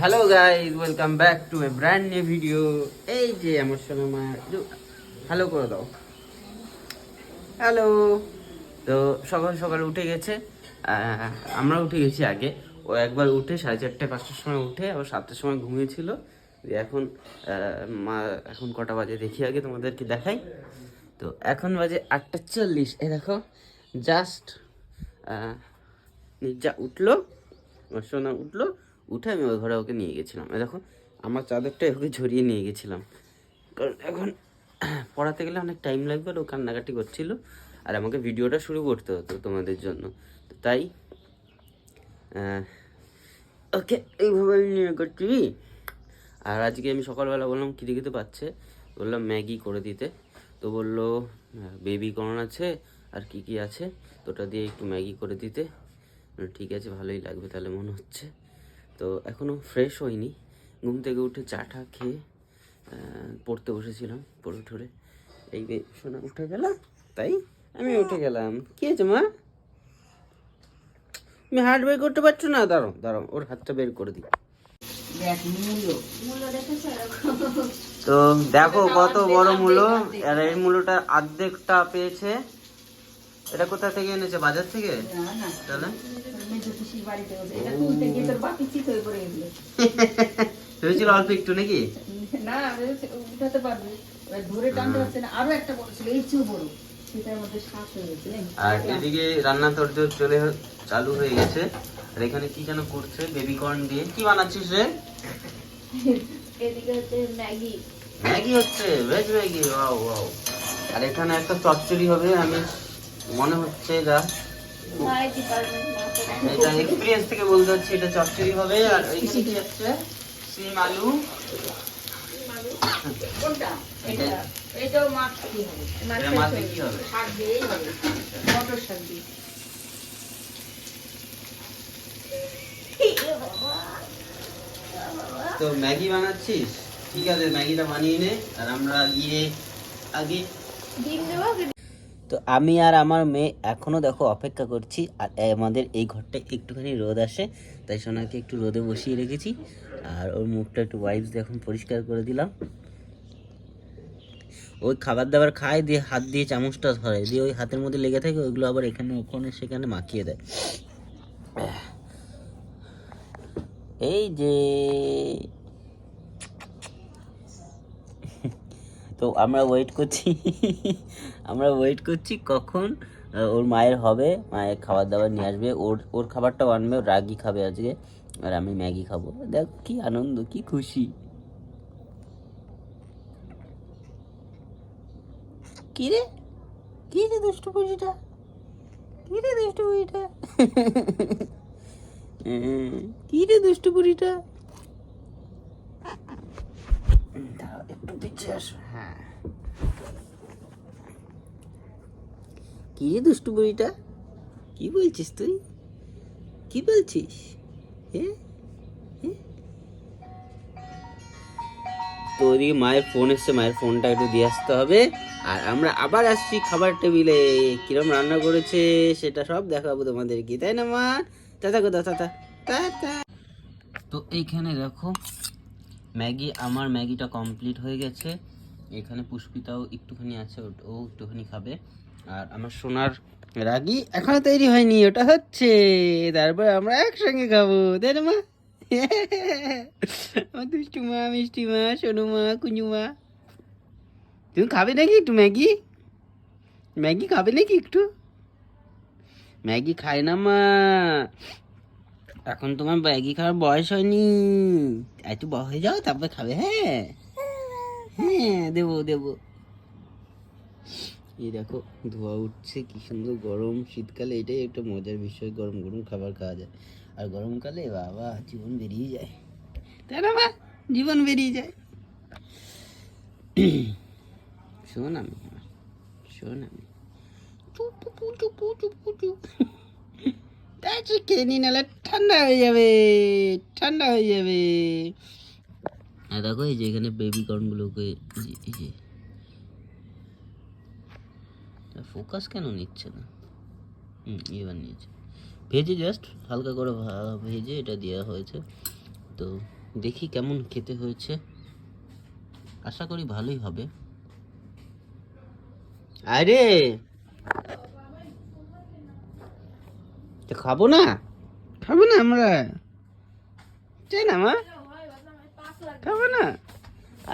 Hello guys welcome back to a brand new video এই যে আমার সঙ্গে মা হ্যালো করে দাও। হ্যালো তো সকাল সকাল উঠে গেছে। আমরা উঠে গেছি আগে। ও একবার উঠে সাড়ে চারটে পাঁচটার সময় উঠে আবার সাতটার সময় ঘুমিয়েছিল। এখন মা এখন কটা বাজে দেখি আগে তোমাদেরকে দেখাই। তো এখন বাজে আটটা চল্লিশ। এ দেখো জাস্ট নির্জা উঠল আমার সোনা উঠল। উঠে আমি ওই ঘরে ওকে নিয়ে গেছিলাম। দেখো, আমার চাদরটা ওকে ঝরিয়ে নিয়ে গেছিলাম। কারণ এখন পড়াতে গেলে অনেক টাইম লাগবে আর ও কান্নাকাটি করছিল আর আমাকে ভিডিওটা শুরু করতে হতো তোমাদের জন্য। তো তাই ওকে এইভাবে আমি নিয়ে করছি। আর আজকে আমি সকালবেলা বললাম খিদে খেতে পাচ্ছে? বললাম, ম্যাগি করে দিতে। তো বলল, বেবি কর্ন আছে, আর কি কি আছে? তো ওটা দিয়ে একটু ম্যাগি করে দিতে। ঠিক আছে, ভালোই লাগবে তাহলে মনে হচ্ছে। তো এখনও ফ্রেশ হয়নি। ঘুম থেকে উঠে চা টা খেয়ে পড়তে বসেছিলাম পড়ে ঠরে। এই যে শোনা উঠে গেলাম তাই আমি উঠে গেলাম। কি আছে মা? তুমি হাত বের করতে পারছ না? দাঁড়াও দাঁড়াও ওর হাতটা বের করে দিই। তো দেখো কত বড় মূলো আর এই মূলোটা অর্ধেকটা পেয়েছে। এটা কোথা থেকে এনেছে? বাজার থেকে? তাহলে? ভেবেছিল অল্প একটু নাকি? না উঠাতে পারবে। ধরে টানতে পারছে না। আরও একটা বড় ছিল এই চেয়েও বড়। সেটার মধ্যে শ্বাস গেছে নাকি? আর এদিকে রান্না চলে চালু হয়ে গেছে। আর এখানে কি যেন করছে? বেবি কর্ন দিয়ে। কি বানাচ্ছিস রে? এদিকে হচ্ছে ম্যাগি। ম্যাগি হচ্ছে? Veg Maggi. Wow wow. আর এখানে একটা চচ্চড়ি হবে আমি মনে হচ্ছে যা এটা এক্সপিরিয়েন্স থেকে বলতে হচ্ছে এটা চচ্চড়ি হবে আর এখানে কি হচ্ছে? সিম আলু। এটা। এটা তো ম্যাগি বানাচ্ছিস? ঠিক আছে ম্যাগিটা বানিয়ে নে আর আমরা গিয়ে আগে ডিম দেবো তো আমি আর আমার মেয়ে এখনও দেখো অপেক্ষা করছি, আর আমাদের এই ঘরটা একটুখানি রোদ আসে, তাই সোনাকে একটু রোদে বসিয়ে রেখেছি। আর ওর মুখটা একটু ওয়াইপস এখন পরিষ্কার করে দিলাম। ওই খাবার দাবার খায়, দিয়ে হাত দিয়ে চামচটা ধরে দিয়ে ওই হাতের মধ্যে লেগে থাকে, ওইগুলো আবার এখানে, ওখানে, সেখানে মাখিয়ে দেয়। এই যে তো আমরা ওয়েট করছি। আমরা ওয়েট করছি কখন ওর মায়ের হবে, মায়ের খাবার দাবার নিয়ে আসবে। ওর ওর খাবারটাও আনবে, ও রাগি খাবে আজকে। আর আমি ম্যাগি খাব। দেখ, কি আনন্দ, কি খুশি। কি রে? কি রে দুষ্টু পুষিটা কি রে দুষ্টু পুষিটা কি রে দুষ্টু পুরিটা হ্যাঁ। কি রে দুষ্টু বুড়িটা? কি বলছিস তুই? কি বলছিস? হ্যাঁ? তো মায়ের ফোন এসছে, মায়ের ফোনটা একটু দিয়ে আসতে হবে। আর আমরা আবার আসছি খাবার টেবিলে। কিরম রান্না করেছে সেটা সব দেখাবো তোমাদেরকে, তাই না মা? টাটা তো এইখানে দেখো ম্যাগি, আমার ম্যাগিটা কমপ্লিট হয়ে গেছে। এখানে পুষ্পিতাও একটুখানি আছে, ও একটুখানি খাবে। আর আমার সোনার রাগি এখনও তৈরি হয়নি, ওটা হচ্ছে। তারপর আমরা একসঙ্গে খাব, তাই না মা? আমার দুষ্টু মা, মিষ্টি মা, সোনু মা, কুঞ্জু মা। তুমি খাবে নাকি একটু ম্যাগি? ম্যাগি খাবে নাকি একটু? ম্যাগি খায় না মা। এখন তোমার ম্যাগি খাওয়ার বয়স হয়নি। একটু বড় হয়ে যাও, তারপরে খাবে হ্যাঁ? হ্যাঁ দেবো দেবো। এই দেখো, ধোয়া উঠছে, কি সুন্দর গরম। শীতকালে এটাই একটা মজার বিষয়, গরম গরম খাবার খাওয়া যায়। আর গরমকালে বাবা, জীবন বেরিয়ে যায়। তাই না মা? জীবন বেরিয়ে যায়। শোন আমি শোন আমি চুপু চুপু চুপু, চুপ তাড়াতাড়ি খেয়ে নি নাহলে ঠান্ডা হয়ে যাবে, ঠান্ডা হয়ে যাবে। আর দেখো এই যে এখানে বেবি কর্নগুলোকে এই যে- ফোকাস কেন নিচ্ছে না? হুম, এবার নিয়েছে। ভেজে জাস্ট হালকা করে ভেজে এটা দেওয়া হয়েছে। তো দেখি কেমন খেতে হয়েছে। আশা করি ভালোই হবে। আরে! খাব না? খাব না আমরা? চাই না মা? খাব না?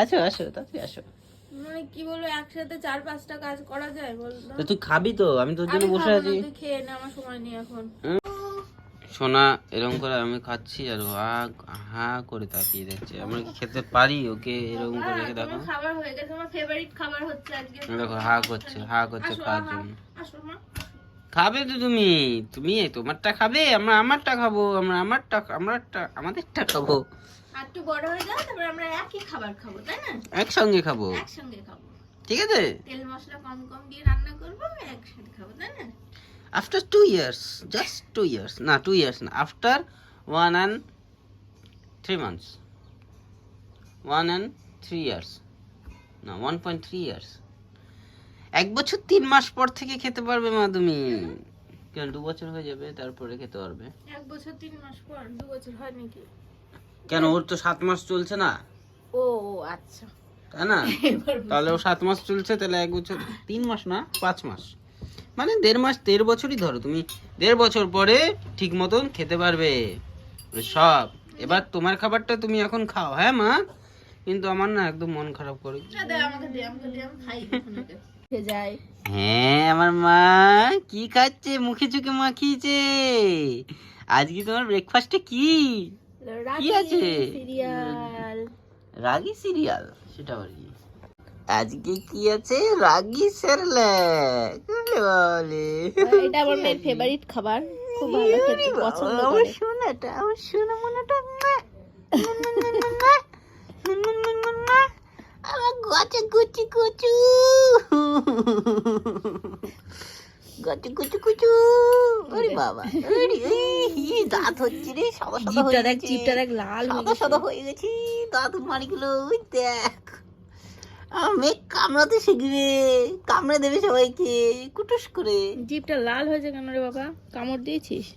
আসো আসো তাড়াতাড়ি আসো। মানে কি বলব একসাথে চার পাঁচটা কাজ করা যায় বল তুই খাবি তো আমি তোর জন্য বসে আছি। তুই খেয়ে নে আমার সময় নেই এখন। সোনা এরকম করে আমি খাচ্ছি আর হা করে তাকিয়ে দেখছে। আমরা কি খেতে পারি ওকে এরকম করে রেখে দেখো? খাবার হয়ে গেছে আমার ফেভারিট খাবার হচ্ছে আজকে। দেখো হা করছে হা করছে খাওয়ার জন্য। খাবে তো তুমি। তুমি তোমারটা খাবে আমরা আমারটা খাব আমরা আমারটা আমারটা আমাদেরটা খাব। একটু বড় হয়ে যাও তারপর আমরা একই খাবার খাব তাই না? একসঙ্গে খাব। একসঙ্গে খাব। ঠিক আছে? তেল মশলা কম কম দিয়ে রান্না করব একসাথে খাব তাই না? After two years just two years না টু ইয়ার্স না after one and three months one and three years না ওয়ান পয়েন্ট থ্রি ইয়ার্স এক বছর তিন মাস পর থেকে খেতে পারবে মা তুমি। কেন দু বছর হয়ে যাবে তারপরে খেতে পারবে। এক বছর তিন মাস পর দু বছর হয় নাকি? কেন ওর তো সাত মাস চলছে না? ও আচ্ছা। তাই না? তাহলে ও সাত মাস চলছে তাহলে এক বছর তিন মাস না পাঁচ মাস। মানে দেড় মাস দেড় বছরই ধরো তুমি দেড় বছর পরে ঠিক মতন খেতে পারবে। সব। এবার তোমার খাবারটা তুমি এখন খাও হ্যাঁ মা? কিন্তু আমার না একদম মন খারাপ করে। আমাকে দে আমাকে দে আমি খাই যায়। হ্যাঁ আমার মা কি খাচ্ছে? মুখে চুখে মাখিয়েছে। আজকে তোমার ব্রেকফাস্টে কি? কি আছে? সিরিয়াল। রাগি সিরিয়াল? সেটা আবার কি? আজকে কি আছে? রাগি স্যারলাক বলে? এটা আমার মেয়ের ফেভারিট খাবার। খুব ভালো খেতে পছন্দ আমার করে। সোনাটা আমার সোনা মনাটা গচে কুচি কুচু গচে কুচু কুচু আরে বাবা আরে এই দাঁত হচ্ছে রে সাদা সাদা হয়ে দেখ। জিপটা দেখ লাল সাদা সাদা হয়ে গেছি। দাঁত মারিগুলো ওই দেখ। মেয়ে কামড়াতে শিখবে। কামড়ে দেবে সবাইকে। কুটুস করে। জিপটা লাল হয়েছে কেন রে বাবা? কামড় দিয়েছিস?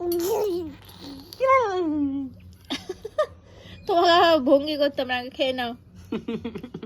তোমাকে ভঙ্গি করতাম আগে খেয়ে নাও।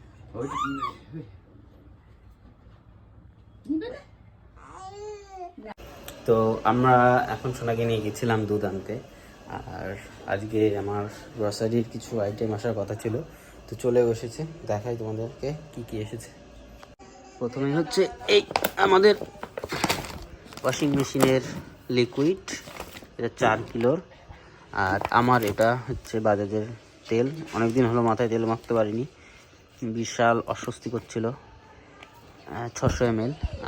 তো আমরা এখন সোনাকে নিয়ে গেছিলাম দুধ আনতে। আর আজকে আমার গ্রসারির কিছু আইটেম আসার কথা ছিল। তো চলে বসেছে দেখাই তোমাদেরকে কি কি এসেছে। প্রথমে হচ্ছে এই আমাদের ওয়াশিং মেশিনের লিকুইড এটা চার কিলোর। আর আমার এটা হচ্ছে বাজাজের তেল। অনেকদিন হলো মাথায় তেল মাখতে পারিনি। বিশাল অস্বস্তি করছিল ছশো এম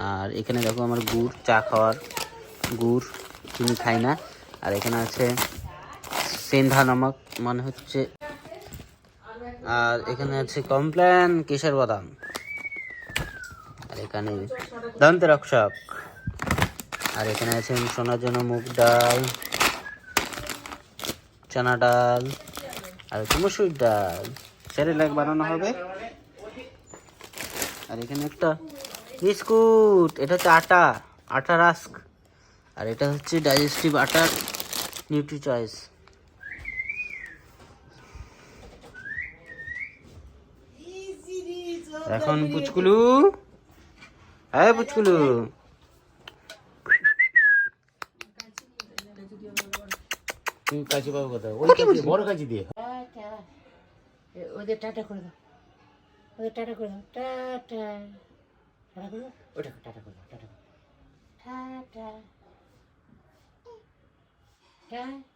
আর এখানে দেখো আমার গুড়, চা খাওয়ার গুড় চিনি খাই না। আর এখানে আছে সেন্ধা নামক মানে হচ্ছে, আর এখানে আছে কমপ্ল্যান কেশর বাদাম। আর এখানে দন্ত রক্ষক আর এখানে আছে সোনার জন্য মুগ ডাল, চানা ডাল, আর মসুর ডাল। সেরেলাক বানানো হবে। আর এখানে একটা বিস্কুট এটা হচ্ছে আটা আটা রাস্ক। আর এটা হচ্ছে ডাইজেস্টিভ আটার নিউট্রি চয়েস এখন পুচকুলু হ্যাঁ পুচকুলু। কাছে পাবো কোথায়? ওই কাছে বড় কাছে দিয়ে। ওদের টাটা করে দাও। ওদের টাটা করে দাও। টাটা টাটা করে ওটা টাটা করে দাও, টাটা করে টাটা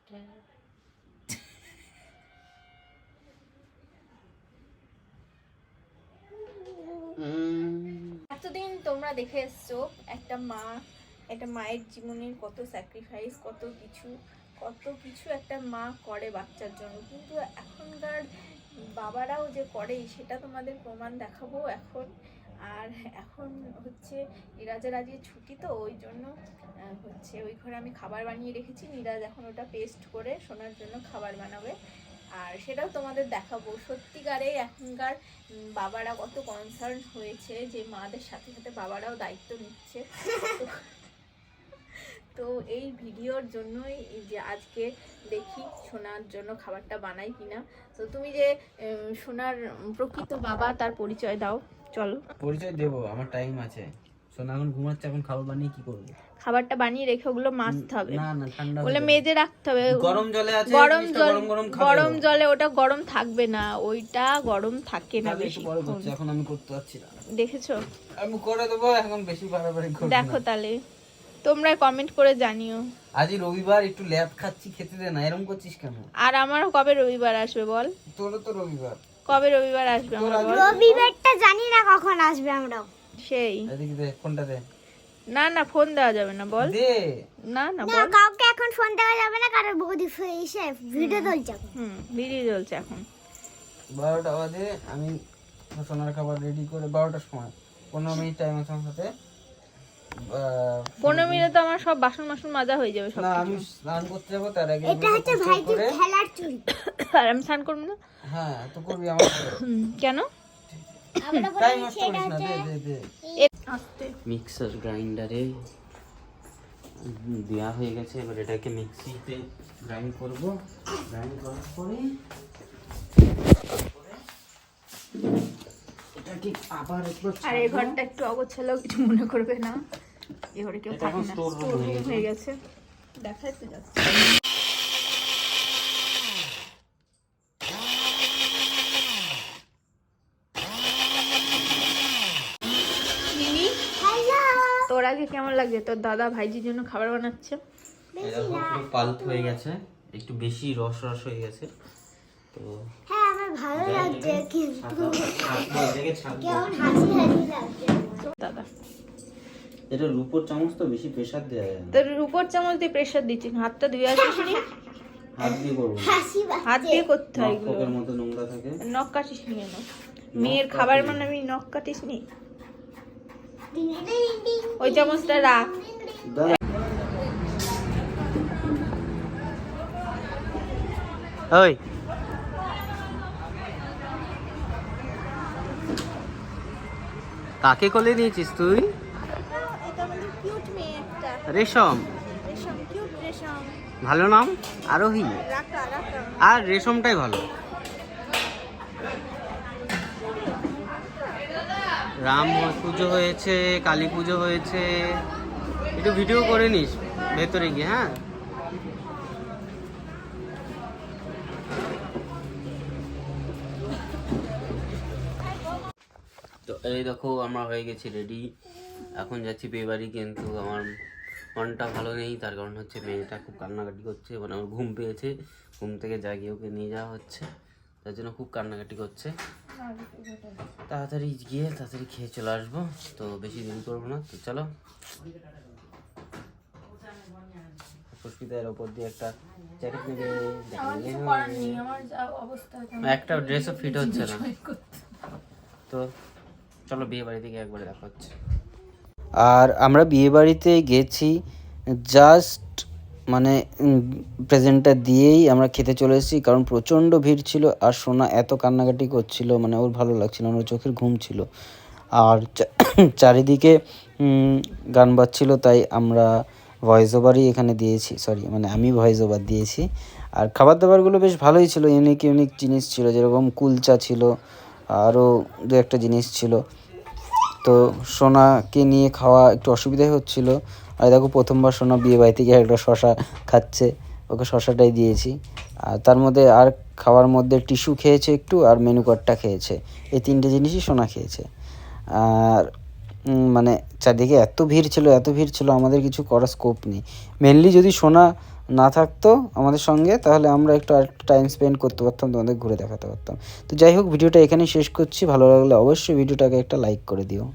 টাটা এতদিন তোমরা দেখে এসছো একটা মা একটা মায়ের জীবনের কত স্যাক্রিফাইস কত কিছু কত কিছু একটা মা করে বাচ্চার জন্য। কিন্তু এখনকার বাবারাও যে করে, সেটা তোমাদের প্রমাণ দেখাবো এখন। আর এখন হচ্ছে নিরাজের আজকে ছুটি তো, ওই জন্য হচ্ছে ওই ঘরে আমি খাবার বানিয়ে রেখেছি। নিরাজ এখন ওটা পেস্ট করে শোনার জন্য খাবার বানাবে। আর সেটাও তোমাদের দেখাবো। সত্যিকারে এখনকার বাবারা কত কনসার্ন হয়েছে যে মাদের সাথে সাথে বাবারাও দায়িত্ব নিচ্ছে। তো- এই ভিডিওর জন্যই যে আজকে দেখি সোনার জন্য খাবারটা বানাই কিনা। তো তুমি যে সোনার প্রকৃত বাবা তার পরিচয় দাও। চলো। পরিচয় দেবো আমার টাইম আছে। সোনা এখন ঘুমাচ্ছে এখন খাবার বানিয়ে কি করব? খাবারটা বানিয়ে রেখে ওগুলো মাছতে হবে। না না ঠান্ডা ওগুলো মেজে রাখতে হবে। গরম জলে আছে গরম জল গরম গরম। জলে ওটা গরম থাকবে না ওইটা গরম থাকে না তাহলে একটু পরে বেশিক্ষণ। করছি, এখন আমি করতে পারছি না। দেখেছ? আমি করে দেবো এখন বেশি বাড়াবাড়ি করব দেখো তাহলে। তোমরা কমেন্ট করে জানিও। আজই রবিবার একটু ল্যাব খাচ্ছি খেতে দে না এরকম করছিস কেন? আর আমারও কবে রবিবার আসবে বল? তোরও তো রবিবার। কবে রবিবার আসবে আমার রবিবারটা জানি না কখন আসবে আমরা সেই। এদিকে দে ফোনটা দে। না না ফোন দেওয়া যাবে না বল। দে। না না না কাউকে এখন ফোন দেওয়া যাবে না কারণ বৌদি এসে ভিডিও তুলছে হুম ভিডিও চলছে এখন। বারোটা বাজে আমি সোনার খাবার রেডি করে বারোটার সময় পনেরো মিনিট টাইম আছে আমার সাথে। পনেরো মিনিটে তো আমার সব বাসন মাসন মাজা হয়ে যাবে সব না আমি স্নান করতে যাব তার আগে এটা হচ্ছে ভাইটির খেলার চুরি আর আমি স্নান করব না? হ্যাঁ তো করবি আমার কেন? টাইম নষ্ট করিস না দে দে দে। মিক্সার গ্রাইন্ডারে দেওয়া হয়ে গেছে এবার এটাকে মিক্সিতে গ্রাইন্ড করব। গ্রাইন্ড করার পরে এটাকে আবার একটু আর এই ঘরটা একটু অগোছালো কিছু মনে করবে না। এ ঘরে কেউ থাকে না। হয়ে গেছে। দেখাই তো যাচ্ছে। তোর আগে কেমন লাগছে? তোর দাদা ভাইজির জন্য খাবার বানাচ্ছে। পাল্প হয়ে গেছে। একটু বেশি রস রস হয়ে গেছে। তো হ্যাঁ আমার ভালো লাগছে কিন্তু। ছাঁকবো, এটাকে ছাঁকবো। কেমন হাসি হাসি লাগছে। দাদা। এটা রূপোর চামচ তো বেশি প্রেসার দেওয়া যায় না। তোর উপর চামচ দিয়ে প্রেসার দিচ্ছি হাতটা ধুয়ে আসিস নি? হাত দিয়ে করব। না। হাসি হাত দিয়ে করতে হয় এগুলো। নখপকের মতো নোংরা থাকে। নখ কাটিস নি কেন? মেয়ের খাবার মানে আমি নখ কাটিস নি? ওই চামচটা রাখ। ওই। কাকে কোলে নিয়েছিস তুই এটা আমাদের কিউট মেয়ে একটা রেশম। রেশম ভালো নাম? আরোহী। আর রেশমটাই ভালো। রাম পুজো হয়েছে কালী পুজো হয়েছে। একটু ভিডিও করে নিস ভেতরে গিয়ে হ্যাঁ? তো এই দেখো আমরা হয়ে গেছি রেডি এখন যাচ্ছি বিয়ে বাড়ি কিন্তু আমার মনটা ভালো নেই তার কারণ হচ্ছে মেয়েটা খুব কান্নাকাটি করছে মানে আমার ঘুম পেয়েছে ঘুম থেকে জাগিয়ে ওকে নিয়ে যাওয়া হচ্ছে তার জন্য খুব কান্নাকাটি করছে। তাড়াতাড়ি গিয়ে তাড়াতাড়ি খেয়ে চলে আসব তো বেশি দেরি করব না তো চলো। পুষ্পিতার ওপর দিয়ে একটা জ্যাকেট নেবে একটা ড্রেসও ফিট হচ্ছে না। তো চলো বিয়ে বাড়ি থেকে একবারে দেখা হচ্ছে। আর আমরা বিয়ে বাড়িতে গেছি জাস্ট মানে প্রেজেন্টটা দিয়েই আমরা খেতে চলে এসেছি, কারণ প্রচণ্ড ভিড় ছিল আর সোনা এত কান্নাকাটি করছিল মানে ওর ভালো লাগছিল না, ওর চোখের ঘুম ছিল। আর চারিদিকে গান বাজছিল, তাই আমরা ভয়েস ওভারই এখানে দিয়েছি সরি মানে আমি ভয়েস ওভার দিয়েছি। আর খাবার দাবারগুলো বেশ ভালোই ছিল ইউনিক ইউনিক জিনিস ছিল, যেরকম কুলচা ছিল, আরও দু একটা জিনিস ছিল। তো সোনাকে নিয়ে খাওয়া একটু অসুবিধাই হচ্ছিল। আর দেখো প্রথমবার সোনা বিয়ে বাড়ি থেকে একটা শশা খাচ্ছে। ওকে শশাটাই দিয়েছি। আর তার মধ্যে আর খাওয়ার মধ্যে টিস্যু খেয়েছে একটু আর মেনু কার্ডটা খেয়েছে। এই তিনটে জিনিসই সোনা খেয়েছে। আর মানে চারদিকে এত ভিড় ছিল, এত ভিড় ছিল, আমাদের কিছু করার স্কোপ নেই। মেনলি যদি সোনা না থাকতো আমাদের সঙ্গে, তাহলে আমরা একটু আর টাইম স্পেন্ড করতে পারতাম, তোমাদের ঘুরে দেখাতে পারতাম। তো যাই হোক, ভিডিওটা এখানেই শেষ করছি। ভালো লাগলে অবশ্যই ভিডিওটাকে একটা লাইক করে দিও।